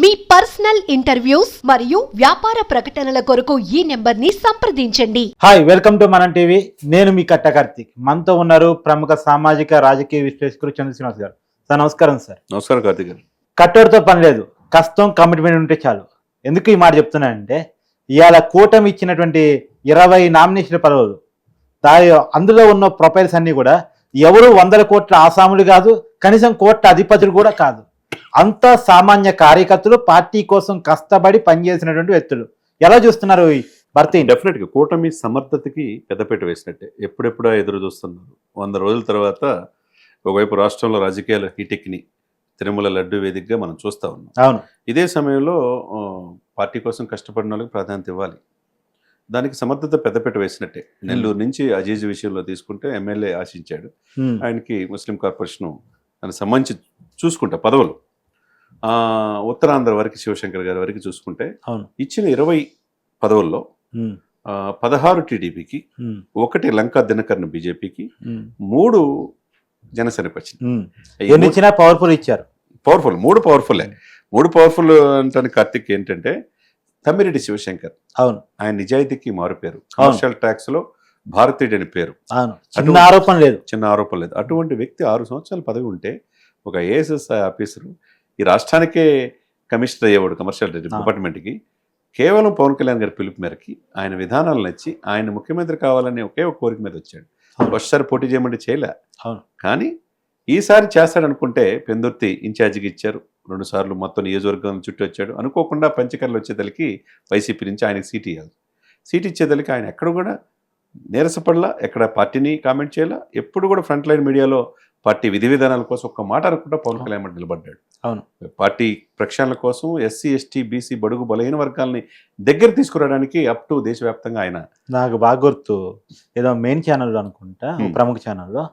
మీ personal interviews మరియు వ్యాపార ప్రకటనల కొరకు ఈ నెంబర్ని సంప్రదించండి. Hi welcome to Manam TV. నేను మీ కట్ట కార్తీక్. మనతో ఉన్నారు ప్రముఖ సామాజిక రాజకీయ విశ్లేషకులు చంద్ర శ్రీనివాస్ గారు. సార్ నమస్కారం సార్. నమస్కారం కార్తీక్ గారు. కట్టడితో పని లేదు. కష్టం కమిట్మెంట్ ఉంటే చాలు. ఎందుకు ఈ మాట చెప్తున్నానంటే ఇవాళ కూటమి ఇచ్చినటువంటి ఇరవై నామినేషన్ పదవులు దాని అందులో ఉన్న ప్రొఫైల్స్ అన్ని కూడా ఎవరు వందల కోట్ల ఆసాములు కాదు కనీసం కోట్ల అధిపతులు కూడా కాదు. అంత సామాన్య కార్యకర్తలు పార్టీ కోసం కష్టపడి పనిచేసినటువంటి వ్యక్తులు. ఎలా చూస్తున్నారు భర్తీ? డెఫినెట్గా కూటమి సమర్థతకి పెద్దపీట వేసినట్టే. ఎప్పుడెప్పుడో ఎదురు చూస్తున్నారు. వంద రోజుల తర్వాత ఒకవైపు రాష్ట్రంలో రాజకీయాల హీటెక్ని తిరుమల లడ్డు వేదికగా మనం చూస్తా ఉన్నాం. అవును. ఇదే సమయంలో పార్టీ కోసం కష్టపడిన వాళ్ళకి ప్రాధాన్యత ఇవ్వాలి. దానికి సమర్థత పెద్దపీట వేసినట్టే. నెల్లూరు నుంచి అజీజ్ విషయంలో తీసుకుంటే ఎమ్మెల్యే ఆశించాడు. ఆయనకి ముస్లిం కార్పొరేషన్ దానికి సంబంధించి చూసుకుంటా పదవులు. ఉత్తరాంధ్ర వరకు శివశంకర్ గారి వరకు చూసుకుంటే ఇచ్చిన ఇరవై పదవుల్లో పదహారు టీడీపీకి ఒకటి లంకా దినకర్ణ బీజేపీకి మూడు జనసేనకి వచ్చింది. ఇచ్చినా పవర్ఫుల్ ఇచ్చారు. పవర్ఫుల్ మూడు పవర్ఫుల్లే మూడు పవర్ఫుల్ అంటే కార్తిక్ ఏంటంటే తమ్మిరెడ్డి శివశంకర్. అవును. ఆయన నిజాయితీకి మారుపేరు కమర్షియల్ ట్యాక్స్లో భారతీయుడు అని పేరు. అవును. చిన్న ఆరోపణ లేదు. చిన్న ఆరోపణ లేదు. అటువంటి వ్యక్తి ఆరు సంవత్సరాల పదవి ఉంటే ఒక ఏఎస్ఎస్ ఆఫీసరు ఈ రాష్ట్రానికే కమిషనర్ అయ్యేవాడు కమర్షియల్ డిపార్ట్మెంట్కి కేవలం పవన్ కళ్యాణ్ గారి పిలుపు మేరకి ఆయన విధానాలు నచ్చి ఆయన ముఖ్యమంత్రి కావాలనే ఒకే ఒక కోరిక మీద వచ్చాడు. ఒకసారి పోటీ చేయమంటే చేయలే. కానీ ఈసారి చేస్తాడనుకుంటే పెందుర్తి ఇన్ఛార్జికి ఇచ్చారు. రెండు సార్లు మొత్తం నియోజకవర్గం చుట్టూ వచ్చాడు. అనుకోకుండా పంచకర్లు వచ్చేదలికి వైసీపీ నుంచి ఆయనకి సీట్ ఇవ్వాలి సీట్ ఇచ్చేదలికి ఆయన ఎక్కడ కూడా నీరసపడలా ఎక్కడ పార్టీని కామెంట్ చేయాల ఎప్పుడు కూడా ఫ్రంట్ లైన్ మీడియాలో పార్టీ విధి విధానాల కోసం ఒక్క మాట అనుకుంటా పవన్ కళ్యాణ్ మాట నిలబడ్డాడు. అవును. పార్టీ ప్రక్షాళన కోసం ఎస్సీ ఎస్టీ బీసీ బడుగు బలహీన వర్గాల్ని దగ్గర తీసుకురావడానికి అప్ టు దేశవ్యాప్తంగా ఆయన నాకు బాగా గుర్తు. ఏదో మెయిన్ ఛానల్లో అనుకుంటా Hmm. ప్రముఖ ఛానల్లో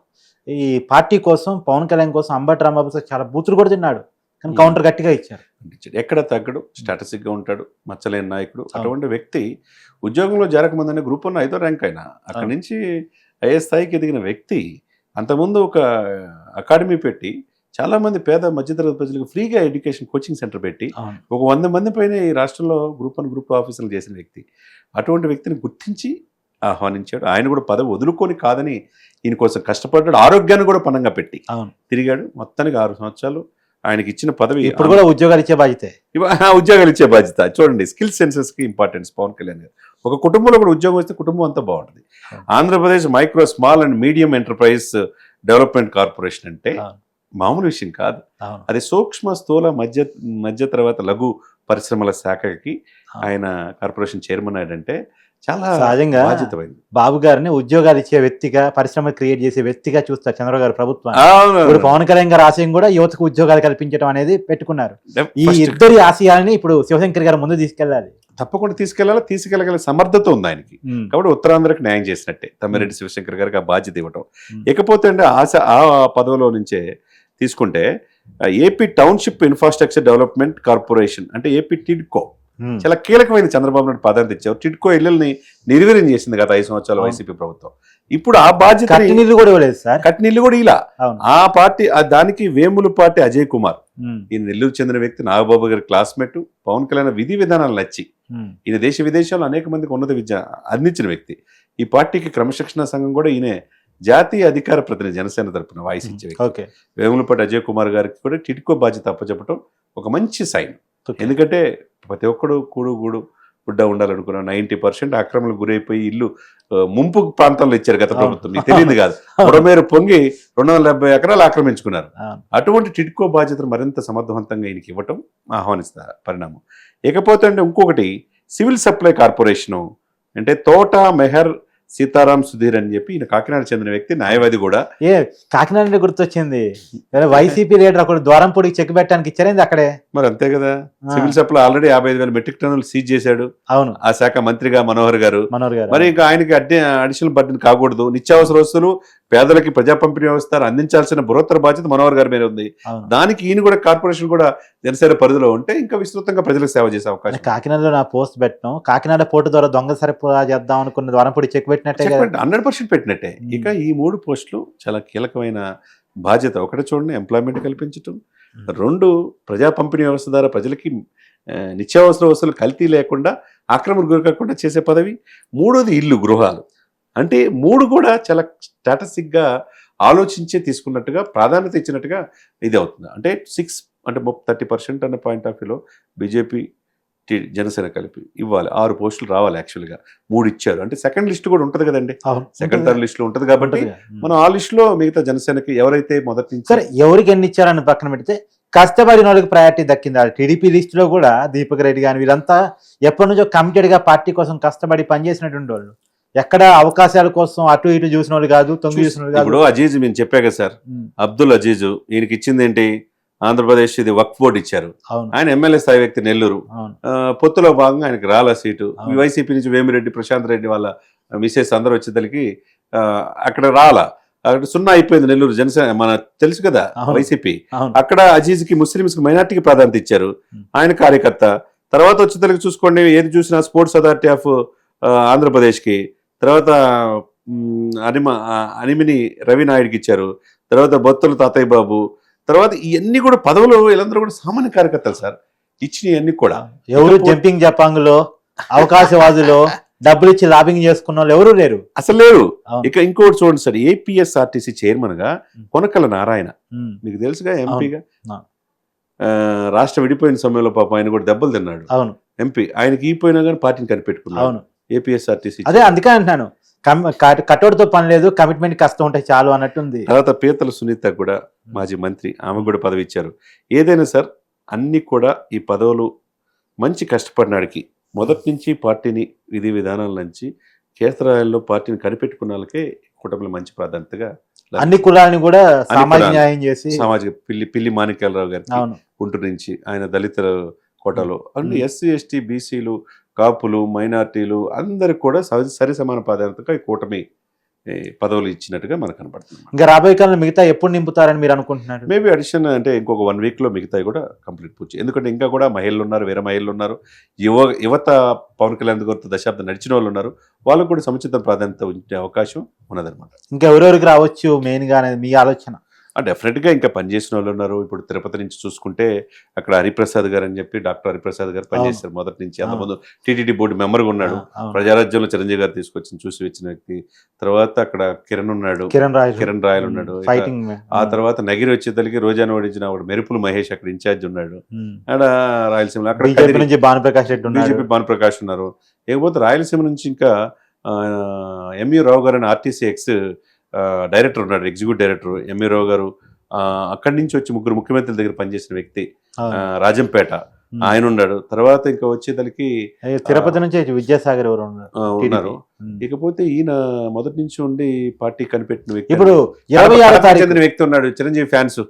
ఈ పార్టీ కోసం పవన్ కళ్యాణ్ కోసం అంబటి రాంబాబు చాలా బూతులు కూడా తిన్నాడు. కానీ Hmm. కౌంటర్ గట్టిగా ఇచ్చారు. ఎక్కడ తగ్గడు స్టాటసిక్గా ఉంటాడు మచ్చలేని నాయకుడు. అటువంటి వ్యక్తి ఉద్యోగంలో చేరకముందనే గ్రూప్ వన్ ఐదో ర్యాంక్ అయినా అక్కడి. నుంచి ఐఏ స్థాయికి ఎదిగిన వ్యక్తి అంతకుముందు ఒక అకాడమీ పెట్టి చాలా మంది పేద మధ్యతరగతి ప్రజలకు ఫ్రీగా ఎడ్యుకేషన్ కోచింగ్ సెంటర్ పెట్టి ఒక వంద మంది పైన ఈ రాష్ట్రంలో గ్రూప్ వన్ గ్రూప్ ఆఫీసర్లు చేసిన వ్యక్తి. అటువంటి వ్యక్తిని గుర్తించి ఆహ్వానించాడు. ఆయన కూడా పదవి వదులుకొని కాదని ఈయన కోసం కష్టపడ్డాడు. ఆరోగ్యాన్ని కూడా పనంగా పెట్టి తిరిగాడు. మొత్తానికి ఆరు సంవత్సరాలు ఆయనకి ఇచ్చిన పదవి ఇప్పుడు కూడా ఉద్యోగాలు ఇచ్చే బాధ్యత? ఉద్యోగాలు ఇచ్చే బాధ్యత. చూడండి స్కిల్ సెన్సెస్కి ఇంపార్టెన్స్ పవన్ కళ్యాణ్ గారు. ఒక కుటుంబంలో కూడా ఉద్యోగం వస్తే కుటుంబం అంతా బాగుంటుంది. Andhra Pradesh micro small and medium enterprise development corporation అంటే. మామూలు విషయం కాదు అది సూక్ష్మ స్థూల మధ్య మధ్య తర్వాత లఘు పరిశ్రమల శాఖకి. ఆయన కార్పొరేషన్ చైర్మన్ అయ్యాడంటే చాలా సహజంగా బాబు గారిని ఉద్యోగాలు ఇచ్చే వ్యక్తిగా పరిశ్రమ క్రియేట్ చేసే వ్యక్తిగా చూస్తారు చంద్రబాబు గారు ప్రభుత్వం. ఇప్పుడు పవన్ కళ్యాణ్ గారి ఆశయం కూడా యువతకు ఉద్యోగాలు కల్పించడం అనేది పెట్టుకున్నారు ఈ ఇద్దరి ఆశయాలని ఇప్పుడు శివశంకర్ గారు ముందు తీసుకెళ్ళాలి తప్పకుండా తీసుకెళ్ళాలి తీసుకెళ్ళగల సమర్థత ఉంది ఆయనకి. కాబట్టి ఉత్తరాంధ్రకు న్యాయం చేసినట్టే. తమ్మిరెడ్డి శివశంకర్ గారికి ఆ బాధ్యత ఇవ్వటం. ఇకపోతే అంటే ఆశ ఆ పదవిలో నుంచే తీసుకుంటే AP township infrastructure development corporation అంటే ఏపీ టిడ్కో. చాలా కీలకమైన చంద్రబాబు నాయుడు ప్రాధాన్యత ఇచ్చారు టిడ్కో ఇళ్ళని నిర్వీర్యం చేసింది గత ఐదు సంవత్సరాల. వైసీపీ ప్రభుత్వం. ఇప్పుడు ఆ బాధ్యత కూడా ఇవ్వలేదు సార్. కట్టినీళ్ళు కూడా ఇలా. ఆ పార్టీ దానికి వేములపాటి అజయ్ కుమార్. ఈయన నెల్లూరు చెందిన వ్యక్తి నాగబాబు గారి క్లాస్మేట్ పవన్ కళ్యాణ్ విధి విధానాలు నచ్చి. ఈయన దేశ విదేశాల్లో అనేక మందికి ఉన్నత విద్య అందించిన వ్యక్తి. ఈ పార్టీకి క్రమశిక్షణ సంఘం కూడా ఈయన జాతీయ అధికార ప్రతినిధి జనసేన తరపున వాయిస్ ఇచ్చే వ్యక్తి. ఓకే. వేములపాటి అజయ్ కుమార్ గారికి కూడా టిట్కో బాధ్యత అప్పచెప్పడం ఒక మంచి సైన్. ఎందుకంటే ప్రతి ఒక్కడు కూడు గూడు గుడ్డ ఉండాలనుకున్న నైంటీ పర్సెంట్ ఆక్రమణకు గురైపోయి ఇల్లు ముంపు ప్రాంతాల్లో ఇచ్చారు గత. ప్రభుత్వం. మీకు తెలియదు కాదు. బుడమేరు పొంగి రెండు వందల డెబ్బై ఎకరాలు ఆక్రమించుకున్నారు. అటువంటి టిడ్కో బాధ్యతను మరింత సమర్థవంతంగా ఈయనకి ఇవ్వటం ఆహ్వానిస్తారు? పరిణామం. ఇకపోతే అంటే ఇంకొకటి సివిల్ సప్లై కార్పొరేషను. అంటే తోట మెహర్ సీతారాం సుధీర్ అని చెప్పి ఈయన కాకినాడ చెందిన వ్యక్తి న్యాయవాది కూడా. ఏ కాకినాడ నుండి గుర్తొచ్చింది వైసీపీ లీడర్ ఒకడు ద్వారంపూడికి చెక్ పెట్టడానికి ఇచ్చారేంది అక్కడే? మరి అంతే కదా. సివిల్ సప్లై ఆల్రెడీ యాభై ఐదు వేల మెట్రిక్ టన్నులు సీజ్ చేశాడు. అవును. ఆ శాఖ మంత్రిగా మనోహర్ గారు. మనోహర్ గారు. మరి ఇంకా ఆయనకి అడ్డి అడిషనల్ బర్డెన్ కాకూడదు. నిత్యావసర వస్తువులు పేదలకి ప్రజా పంపిణీ వ్యవస్థ అందించాల్సిన బృహత్తర బాధ్యత మనోహర్ గారి మీద ఉంది. దానికి ఈయన కూడా కార్పొరేషన్ కూడా జనసేన పరిధిలో ఉంటే ఇంకా విస్తృతంగా ప్రజలకు సేవ చేసే అవకాశం కాకినాడలో నా పోస్ట్ పెట్టడం కాకినాడ పోర్టు ద్వారా దొంగ సరిపోదా చేద్దాం అనుకున్న ద్వారంపూడి చెక్ పెట్టినట్టే హండ్రెడ్ పర్సెంట్ పెట్టినట్టే. ఇక ఈ మూడు పోస్టులు చాలా కీలకమైన బాధ్యత. ఒకటి చూడండి ఎంప్లాయ్మెంట్ కల్పించటం. రెండు ప్రజా పంపిణీ వ్యవస్థ ద్వారా ప్రజలకి నిత్యావసర వస్తువులు కల్తీ లేకుండా ఆక్రమణ గురికాకుండా చేసే పదవి. మూడోది ఇల్లు గృహాలు. అంటే మూడు కూడా చాలా స్టాటసిక్గా ఆలోచించే తీసుకున్నట్టుగా ప్రాధాన్యత ఇచ్చినట్టుగా ఇది అవుతుంది. అంటే సిక్స్ అంటే థర్టీ పర్సెంట్ అనే పాయింట్ ఆఫ్ వ్యూలో బీజేపీ టి- జనసేన కలిపి ఇవ్వాలి. ఆరు పోస్టులు రావాలి యాక్చువల్గా. మూడు ఇచ్చారు. అంటే సెకండ్ లిస్ట్ కూడా ఉంటుంది కదండి. సెకండ్ థర్డ్ లిస్ట్లో ఉంటుంది కాబట్టి. మనం ఆ లిస్ట్లో మిగతా జనసేనకి ఎవరైతే మొదటి నుంచి సరే ఎవరికి ఎన్ని ఇచ్చారని పక్కన పెడితే కష్టపడిన వాళ్ళకి ప్రయారిటీ దక్కింది. టీడీపీ లిస్టులో కూడా దీపక్ రెడ్డి కానీ వీళ్ళంతా ఎప్పటి నుంచో committed గా పార్టీ కోసం కష్టపడి పనిచేసినటువంటి వాళ్ళు. ఎక్కడ అవకాశాల కోసం అటు ఇటు చూసిన వాళ్ళు కాదు తొంగి చూసిన వాళ్ళు ఇప్పుడు కాదు అజీజ్ మేము చెప్పాక సార్ అబ్దుల్ అజీజ్ ఈయనకి ఇచ్చింది ఏంటి? ఆంధ్రప్రదేశ్ ఇది వక్ఫ్ బోర్డు ఇచ్చారు. ఆయన ఎమ్మెల్యే స్థాయి వ్యక్తి నెల్లూరు. పొత్తులో భాగంగా ఆయనకి రాల సీటు. వైసీపీ నుంచి వేమిరెడ్డి ప్రశాంత్ రెడ్డి వాళ్ళ మిసెస్ అందరూ వచ్చేసరికి అక్కడ రాల. అక్కడ సున్నా అయిపోయింది నెల్లూరు జనసేన మన తెలుసు కదా. వైసీపీ. అక్కడ అజీజ్కి ముస్లిమ్స్కి మైనార్టీకి ప్రాధాన్యత ఇచ్చారు. ఆయన కార్యకర్త. తర్వాత వచ్చేసరికి చూసుకోండి ఏది చూసినా స్పోర్ట్స్ అథారిటీ ఆఫ్ ఆంధ్రప్రదేశ్కి తర్వాత అనిమ అనిమిని రవి నాయుడుకి ఇచ్చారు. తర్వాత బొత్తుల తాతయ్య బాబు. తర్వాత ఇవన్నీ కూడా పదవులు వీళ్ళందరూ కూడా సామాన్య కార్యకర్తలు సార్. ఇచ్చినవన్నీ కూడా. ఎవరు జంపింగ్ జపాంగ్లో అవకాశవాదులు డబ్బులు ఇచ్చి లాబింగ్ చేసుకున్న వాళ్ళు ఎవరు లేరు. అసలు లేరు. ఇక ఇంకోటి చూడండి సార్ ఏపీఎస్ఆర్టీసీ చైర్మన్గా కొనకల నారాయణ. మీకు తెలుసుగా ఎంపీగా. రాష్ట్ర విడిపోయిన సమయంలో పాపం ఆయన కూడా దెబ్బలు తిన్నాడు. అవును. ఎంపీ. ఆయనకి ఈ పోయినా కానీ పార్టీని కనిపెట్టుకున్నాడు. అవును. ఏపీఎస్ఆర్టీసీ అదే అందుకే అంటున్నాను. కట్టోడితో పని లేదు కమిట్మెంట్ కష్టం ఉంటే చాలు అన్నట్టుంది. తర్వాత పీతల సునీత కూడా మాజీ మంత్రి ఆమె కూడా పదవి ఇచ్చారు. ఏదైనా సార్ అన్ని కూడా ఈ పదవులు మంచి కష్టపడినాడికి. మొదటి నుంచి పార్టీని విధి విధానాల నుంచి క్షేత్రాల్లో పార్టీని కనిపెట్టుకున్న వాళ్ళకే కూటమిలో మంచి ప్రాధాన్యతగా అన్ని కులాలని కూడా సామాజిక. న్యాయం చేసి సామాజిక పిల్లి పిల్లి మాణిక్యాలరావు గారికి అవును. గుంటూరు నుంచి ఆయన దళిత కోటలో అన్ని. ఎస్సీ ఎస్టీ బీసీలు కాపులు మైనార్టీలు అందరికి కూడా సరి- సరి సమాన ప్రాధాన్యతగా ఈ కూటమి పదవులు ఇచ్చినట్టుగా మనకు కనపడుతుంది ఇంకా రాబోయే కాలంలో మిగతా ఎప్పుడు నింపుతారని మీరు అనుకుంటున్నారు? మేబీ అడిషన్ అంటే ఇంకొక వన్ వీక్లో మిగతాయి కూడా కంప్లీట్ పూర్తి ఎందుకంటే ఇంకా కూడా మహిళలు ఉన్నారు వేరే మహిళలు ఉన్నారు. యువ యువత పవన్ కళ్యాణ్ గారితో దశాబ్దం నడిచిన వాళ్ళు ఉన్నారు. వాళ్ళకు కూడా సముచిత ప్రాధాన్యత ఉండే అవకాశం ఉన్నదన్నమాట. ఇంకా ఎవరెవరికి రావచ్చు మెయిన్గా అనేది మీ ఆలోచన? డెఫినెట్గా ఇంకా పనిచేసిన వాళ్ళు ఉన్నారు. ఇప్పుడు తిరుపతి నుంచి చూసుకుంటే అక్కడ హరిప్రసాద్ గారు అని చెప్పి డాక్టర్ హరిప్రసాద్ గారు పనిచేస్తారు మొదటి నుంచి. అంతకుముందు టీటీడీ బోర్డు మెంబర్గా ఉన్నాడు. ప్రజారాజ్యంలో చిరంజీవి గారు తీసుకొచ్చి చూసి వచ్చిన వ్యక్తి. తర్వాత అక్కడ కిరణ్ ఉన్నాడు. కిరణ్ రాయ్ కిరణ్ రాయల్ ఉన్నాడు. ఆ తర్వాత నగిరి వచ్చేసరికి రోజాను ఓడించిన ఆవిడ మెరుపులు మహేష్ అక్కడ ఇన్ఛార్జ్ ఉన్నాడు. రాయలసీమలో అక్కడ బీజేపీ నుంచి భానుప్రకాష్ రెడ్డి ఉన్నారు బీజేపీ భానుప్రకాష్ ఉన్నారు. ఇకపోతే రాయలసీమ నుంచి ఇంకా ఎంయూ రావు గారు అని ఆర్టీసీ ఎక్స్ డైరెక్టర్ ఉన్నాడు executive director MU Rao garu. అక్కడి నుంచి వచ్చి ముగ్గురు ముఖ్యమంత్రుల దగ్గర పనిచేసిన వ్యక్తి రాజంపేట. ఆయన ఉన్నాడు. తర్వాత ఇంకా వచ్చేదలికి అయ్యో, తిరుపతి నుంచి విద్యాసాగర్ ఎవరు ఉన్నారు. ఇకపోతే ఈయన మొదటి నుంచి ఉండి పార్టీ కనిపెట్టిన వ్యక్తి. ఇప్పుడు ఇరవై చెందిన వ్యక్తి ఉన్నాడు చిరంజీవి ఫ్యాన్స్.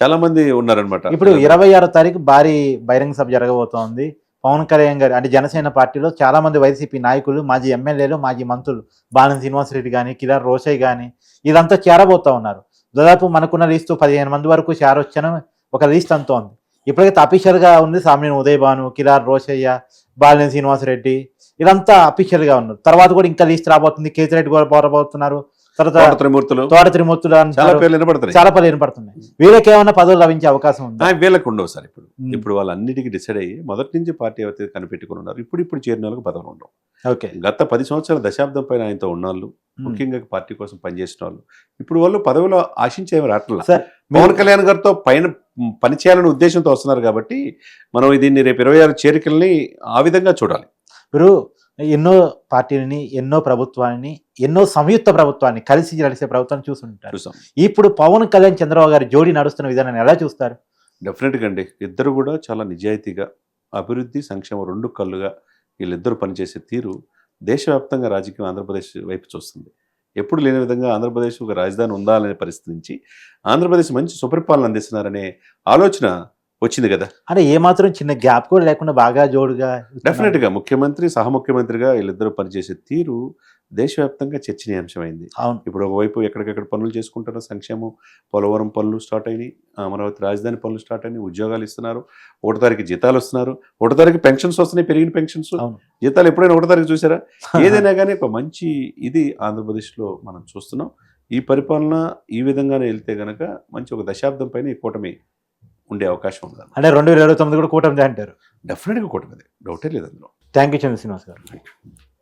చాలా మంది ఉన్నారనమాట ఇప్పుడు ఇరవై ఆరో తారీఖు భారీ బహిరంగ సభ జరగబోతోంది. పవన్ కళ్యాణ్ గారు అంటే జనసేన పార్టీలో చాలా మంది వైసీపీ నాయకులు మాజీ ఎమ్మెల్యేలు మాజీ మంత్రులు బాణం శ్రీనివాసరెడ్డి కానీ కిలార్ రోషయ్య కానీ ఇదంతా చేరబోతా ఉన్నారు. దాదాపు మనకున్న లిస్టు పదిహేను మంది వరకు చేరొచ్చని ఒక లిస్ట్ ఉంది ఇప్పటికైతే అఫీషియల్గా ఉంది సామ్యం ఉదయ్ భాను కిలార్ రోషయ్య బాలినేని శ్రీనివాసరెడ్డి ఇదంతా అఫీషియల్గా ఉన్నారు తర్వాత కూడా ఇంకా లిస్ట్ రాబోతుంది కేతిరెడ్డి కూడా పోరబోతున్నారు. తర్వాత త్రిమూర్తులు. తోట త్రిమూర్తులు చాలా పేర్లు వినపడుతున్నాయి. చాలా పలు వినపడుతున్నాయి. వీళ్ళకి ఏమైనా పదవులు లభించే అవకాశం ఉంది? వీళ్ళకు ఉండవు సార్ ఇప్పుడు. ఇప్పుడు వాళ్ళన్నిటికీ డిసైడ్ అయ్యి మొదటి నుంచి పార్టీ ఎవరైతే కనిపెట్టుకుని ఉన్నారు ఇప్పుడు ఇప్పుడు చేరిన వాళ్ళకి పదవులు ఉండవు. ఓకే. గత పది సంవత్సరాల దశాబ్దం పైన ఆయనతో ఉన్నవాళ్ళు ఉమ్. ముఖ్యంగా పార్టీ కోసం పనిచేసిన వాళ్ళు ఇప్పుడు వాళ్ళు పదవిలో ఆశించేవి రావట్లా సార్ పవన్ కళ్యాణ్ గారితో పైన పని చేయాలనే ఉద్దేశంతో వస్తున్నారు కాబట్టి మనం దీన్ని రేపు ఇరవై ఆరు చేరికల్ని ఆ విధంగా చూడాలి. మీరు ఎన్నో పార్టీలని ఎన్నో ప్రభుత్వాన్ని ఎన్నో సంయుక్త ప్రభుత్వాన్ని కలిసి నడిచే ప్రభుత్వాన్ని చూస్తుంటారు. చూసాం. ఇప్పుడు పవన్ కళ్యాణ్ చంద్రబాబు గారి జోడీ నడుస్తున్న విధానాన్ని ఎలా చూస్తారు? డెఫినెట్గా అండి. ఇద్దరు కూడా చాలా నిజాయితీగా అభివృద్ధి సంక్షేమం రెండు కళ్ళుగా వీళ్ళిద్దరూ పనిచేసే తీరు దేశవ్యాప్తంగా రాజకీయం ఆంధ్రప్రదేశ్ వైపు చూస్తుంది. ఎప్పుడు లేని విధంగా ఆంధ్రప్రదేశ్ ఒక రాజధాని ఉందా అనే పరిస్థితి నుంచి ఆంధ్రప్రదేశ్ మంచి సుపరిపాలన అందిస్తున్నారనే ఆలోచన వచ్చింది కదా. అంటే ఏమాత్రం చిన్న గ్యాప్ కూడా లేకుండా బాగా జోడుగా డెఫినెట్గా ముఖ్యమంత్రి సహ ముఖ్యమంత్రిగా వీళ్ళిద్దరూ పనిచేసే తీరు దేశవ్యాప్తంగా చర్చనీయాంశమైంది. అవును. ఇప్పుడు ఒకవైపు ఎక్కడికెక్కడ పనులు చేసుకుంటారో సంక్షేమం పోలవరం పనులు స్టార్ట్ అయినాయి. అమరావతి రాజధాని పనులు స్టార్ట్ అయినాయి. ఉద్యోగాలు ఇస్తున్నారు. ఒకటో తారీఖు జీతాలు వస్తున్నారు. ఒకటో తారీఖు పెన్షన్స్ వస్తున్నాయి. పెరిగిన పెన్షన్స్. జీతాలు ఎప్పుడైనా ఒకటో తారీఖు చూసారా? ఏదైనా కానీ ఒక మంచి ఇది ఆంధ్రప్రదేశ్లో మనం చూస్తున్నాం. ఈ పరిపాలన ఈ విధంగానే వెళ్తే గనక మంచి ఒక దశాబ్దం పైన ఈ కూటమి ఉండే అవకాశం ఉంది అంటే రెండు వేల ఇరవై తొమ్మిది కూడా కూటమి అంటారు? డెఫినెట్గా కూటమిది. డౌటే లేదు అందులో. థ్యాంక్ యూ చంద్ర శ్రీనివాస్ గారు.